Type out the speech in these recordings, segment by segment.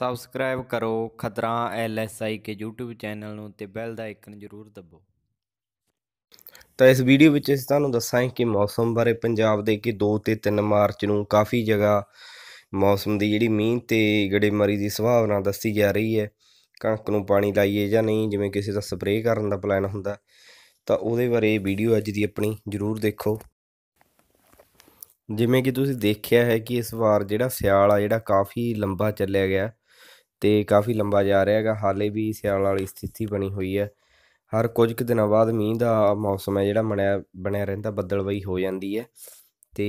Subscribe ਕਰੋ ਖਤਰਾ ਐਲਐਸਆਈ ਕੇ YouTube channel ਨੂੰ ਤੇ ਬੈਲ ਦਾ ਆਈਕਨ ਜ਼ਰੂਰ ਦਬੋ। ਤਾਂ ਇਸ ਵੀਡੀਓ ਵਿੱਚ ਅਸੀਂ ਤੁਹਾਨੂੰ ਦੱਸਾਂਗੇ ਕਿ ਮੌਸਮ ਬਾਰੇ, ਪੰਜਾਬ ਦੇ ਕਿ 2 ਤੇ 3 ਮਾਰਚ ਨੂੰ ਕਾਫੀ ਜਗ੍ਹਾ ਮੌਸਮ ਦੀ ਜਿਹੜੀ ਮੀਂਹ ਤੇ ਗੜੇਮਾਰੀ ਦੀ ਸੰਭਾਵਨਾ ਦੱਸੀ ਜਾ ਰਹੀ ਹੈ। ਕਣਕ ਨੂੰ ਪਾਣੀ ਲਾਈਏ ਜਾਂ ਨਹੀਂ, ਜਿਵੇਂ ਕਿਸੇ ਦਾ ਸਪਰੇਅ ਕਰਨ ਦਾ ਪਲਾਨ ਹੁੰਦਾ, ਤਾਂ ਉਹਦੇ ਬਾਰੇ ਇਹ ਵੀਡੀਓ ਅੱਜ ਦੀ ਆਪਣੀ ਜ਼ਰੂਰ ਦੇਖੋ। ਜਿਵੇਂ ਕਿ ਤੁਸੀਂ ਦੇਖਿਆ ਹੈ ਕਿ ਇਸ ਵਾਰ ਜਿਹੜਾ ਸਿਆਲ ਆ, ਜਿਹੜਾ ਕਾਫੀ ਲੰਬਾ ਚੱਲਿਆ ਗਿਆ ਤੇ ਕਾਫੀ ਲੰਬਾ ਜਾ ਰਿਹਾ ਹੈਗਾ, ਹਾਲੇ ਵੀ ਸਿਆਲ ਵਾਲੀ ਸਥਿਤੀ ਬਣੀ ਹੋਈ ਹੈ। ਹਰ ਕੁਝ ਕੁ ਦਿਨਾਂ ਬਾਅਦ ਮੀਂਹ ਦਾ ਮੌਸਮ ਹੈ ਜਿਹੜਾ ਬਣਿਆ ਬਣਿਆ ਰਹਿੰਦਾ ਬੱਦਲਵਾਈ ਹੋ ਜਾਂਦੀ ਹੈ। ਤੇ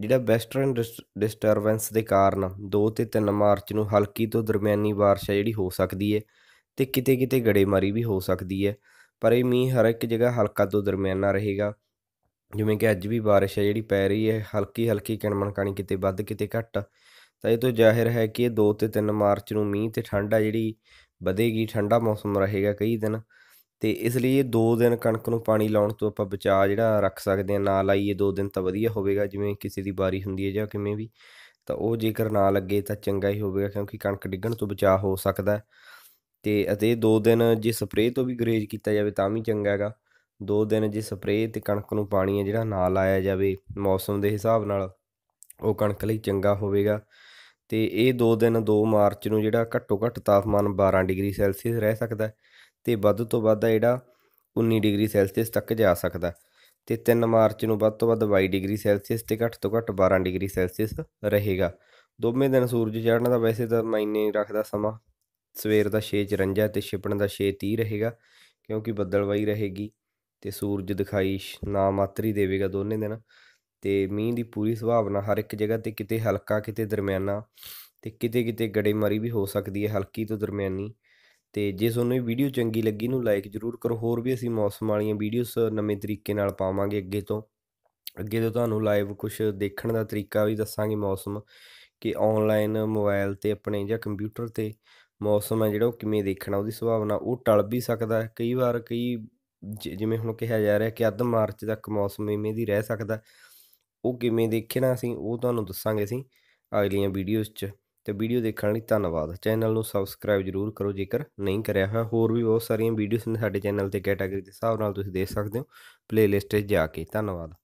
ਜਿਹੜਾ ਵੈਸਟਰਨ ਡਿਸਟਰਬੈਂਸ ਦੇ ਕਾਰਨ 2 ਤੇ 3 ਮਾਰਚ ਨੂੰ ਹਲਕੀ ਤੋਂ ਦਰਮਿਆਨੀ ਬਾਰਿਸ਼ ਹੈ ਜਿਹੜੀ ਹੋ ਸਕਦੀ ਹੈ ਤੇ ਕਿਤੇ ਕਿਤੇ ਗੜੇਮਾਰੀ ਵੀ ਹੋ ਸਕਦੀ ਹੈ। ਪਰ ਇਹ ਮੀਂਹ ਹਰ ਇੱਕ ਜਗ੍ਹਾ ਹਲਕਾ ਤੋਂ ਦਰਮਿਆਨਾ ਰਹੇਗਾ। ਜਿਵੇਂ ਕਿ ਅੱਜ ਵੀ ਬਾਰਿਸ਼ ਹੈ ਜਿਹੜੀ ਪੈ ਰਹੀ ਹੈ ਹਲਕੀ ਹਲਕੀ ਕਿਣਮਣ ਕਾਣੀ ਕਿਤੇ ਵੱਧ, ਕਿਤੇ ਘੱਟ। ਤਾਂ ਇਹ ਤੋਂ ਜ਼ਾਹਿਰ ਹੈ ਕਿ ਇਹ 2 ਤੇ 3 ਮਾਰਚ ਨੂੰ ਮੀਂਹ ਤੇ ਠੰਡ ਆ ਜਿਹੜੀ ਵਧੇਗੀ, ਠੰਡਾ ਮੌਸਮ ਰਹੇਗਾ ਕਈ ਦਿਨ। ਤੇ ਇਸ ਲਈ ਇਹ 2 ਦਿਨ ਕਣਕ ਨੂੰ ਪਾਣੀ ਲਾਉਣ ਤੋਂ ਆਪਾਂ ਬਚਾ ਜਿਹੜਾ ਰੱਖ ਸਕਦੇ ਆ ਨਾ ਲਾਈਏ 2 ਦਿਨ ਤਾਂ ਵਧੀਆ ਹੋਵੇਗਾ, ਜਿਵੇਂ ਕਿਸੇ ਦੀ ਵਾਰੀ ਹੁੰਦੀ ਹੈ ਜਾਂ ਕਿਵੇਂ ਵੀ। ਤਾਂ ਉਹ ਜੇਕਰ ਨਾ ਲੱਗੇ ਤਾਂ ਚੰਗਾ ਹੀ ਹੋਵੇਗਾ ਕਿਉਂਕਿ ਕਣਕ ਡਿੱਗਣ ਤੋਂ ਬਚਾ ਹੋ ਸਕਦਾ ਤੇ ਅਤੇ 2 ਦਿਨ ਜੇ ਸਪਰੇਅ ਤੋਂ ਵੀ ਗਰੇਜ ਕੀਤਾ ਜਾਵੇ ਤਾਂ ਵੀ ਚੰਗਾ ਹੈਗਾ। 2 ਦਿਨ ਜੇ ਸਪਰੇਅ ਤੇ ਕਣਕ ਨੂੰ ਪਾਣੀ ਹੈ ਜਿਹੜਾ ਨਾ ਲਾਇਆ ਜਾਵੇ ਮੌਸਮ ਦੇ ਹਿਸਾਬ ਨਾਲ, ਉਹ ਕਣਕ ਲਈ ਚੰਗਾ ਹੋਵੇਗਾ। ਤੇ ਇਹ 2 ਦਿਨ 2 ਮਾਰਚ ਨੂੰ ਜਿਹੜਾ ਘੱਟੋ ਘੱਟ ਤਾਪਮਾਨ 12 ਡਿਗਰੀ ਸੈਲਸੀਅਸ ਰਹਿ ਸਕਦਾ ਤੇ ਵੱਧ ਤੋਂ ਵੱਧ ਜਿਹੜਾ 19 ਡਿਗਰੀ ਸੈਲਸੀਅਸ ਤੱਕ ਜਾ ਸਕਦਾ ਤੇ 3 ਮਾਰਚ ਨੂੰ ਵੱਧ ਤੋਂ ਵੱਧ 22 ਡਿਗਰੀ ਸੈਲਸੀਅਸ ਤੇ ਘੱਟ ਤੋਂ ਘੱਟ 12 ਡਿਗਰੀ ਸੈਲਸੀਅਸ ਰਹੇਗਾ। ਦੋਵੇਂ ਦਿਨ ਸੂਰਜ ਚੜ੍ਹਨ ਦਾ ਵੈਸੇ ਤਾਂ ਮਾਇਨੇ ਰੱਖਦਾ ਸਮਾਂ, ਸਵੇਰ ਦਾ 6:54 ਤੇ ਛਿਪਣ ਦਾ 6:30 ਰਹੇਗਾ ਕਿਉਂਕਿ ਬੱਦਲਵਾਈ ਰਹੇਗੀ ਤੇ ਸੂਰਜ ਦਿਖਾਈ ਨਾ ਮਾਤਰੀ ਦੇਵੇਗਾ ਦੋਨੇ ਦਿਨ। ਤੇ ਮੀਂਹ ਦੀ ਪੂਰੀ ਸੰਭਾਵਨਾ ਹਰ ਇੱਕ ਜਗ੍ਹਾ ਤੇ ਕਿਤੇ ਹਲਕਾ, ਕਿਤੇ ਦਰਮਿਆਨਾ ਤੇ ਕਿਤੇ ਕਿਤੇ ਗੜੇਮਾਰੀ ਵੀ ਹੋ ਸਕਦੀ ਹੈ ਹਲਕੀ ਤੋਂ ਦਰਮਿਆਨੀ। ਤੇ ਜੇ ਤੁਹਾਨੂੰ ਇਹ ਵੀਡੀਓ ਚੰਗੀ ਲੱਗੀ ਨੂੰ ਲਾਈਕ ਜ਼ਰੂਰ ਕਰੋ, ਹੋਰ ਵੀ ਅਸੀਂ ਮੌਸਮ ਵਾਲੀਆਂ ਵੀਡੀਓਸ ਨਵੇਂ ਤਰੀਕੇ ਨਾਲ ਪਾਵਾਂਗੇ ਅੱਗੇ ਤੋਂ। ਅੱਗੇ ਤੋਂ ਤੁਹਾਨੂੰ ਲਾਈਵ ਕੁਝ ਦੇਖਣ ਦਾ ਤਰੀਕਾ ਵੀ ਦੱਸਾਂਗੇ ਮੌਸਮ ਕਿ ਆਨਲਾਈਨ ਮੋਬਾਈਲ ਤੇ ਆਪਣੇ ਜਾਂ ਕੰਪਿਊਟਰ ਤੇ ਮੌਸਮ ਹੈ ਜਿਹੜਾ ਉਹ ਕਿਵੇਂ ਦੇਖਣਾ, ਉਹਦੀ ਸੰਭਾਵਨਾ, ਉਹ ਟਲ ਵੀ ਸਕਦਾ ਕਈ ਵਾਰ ਕਈ ਜਿਵੇਂ ਹੁਣ ਕਿਹਾ ਜਾ ਰਿਹਾ ਕਿ ਅੱਧ ਮਾਰਚ ਤੱਕ ਮੌਸਮ ਇਵੇਂ ਦੀ ਰਹਿ ਸਕਦਾ ਉਹ ਕਿਵੇਂ ਦੇਖਣਾ ਅਸੀਂ, ਉਹ ਤੁਹਾਨੂੰ ਦੱਸਾਂਗੇ ਅਸੀਂ ਅਗਲੀਆਂ ਵੀਡੀਓਜ਼ 'ਚ। ਤੇ ਵੀਡੀਓ ਦੇਖਣ ਲਈ ਧੰਨਵਾਦ। ਚੈਨਲ ਨੂੰ ਸਬਸਕ੍ਰਾਈਬ ਜਰੂਰ ਕਰੋ ਜੇਕਰ ਨਹੀਂ ਕਰਿਆ ਹੋਇਆ ਹੋਰ ਵੀ ਬਹੁਤ ਸਾਰੀਆਂ ਵੀਡੀਓਜ਼ ਨੇ ਸਾਡੇ ਚੈਨਲ ਤੇ ਕੈਟਾਗਰੀ ਦੇ ਹਿਸਾਬ ਨਾਲ ਤੁਸੀਂ ਦੇਖ ਸਕਦੇ ਹੋ। ਪਲੇਲਿਸਟ 'ਤੇ ਜਾ ਕੇ। ਧੰਨਵਾਦ।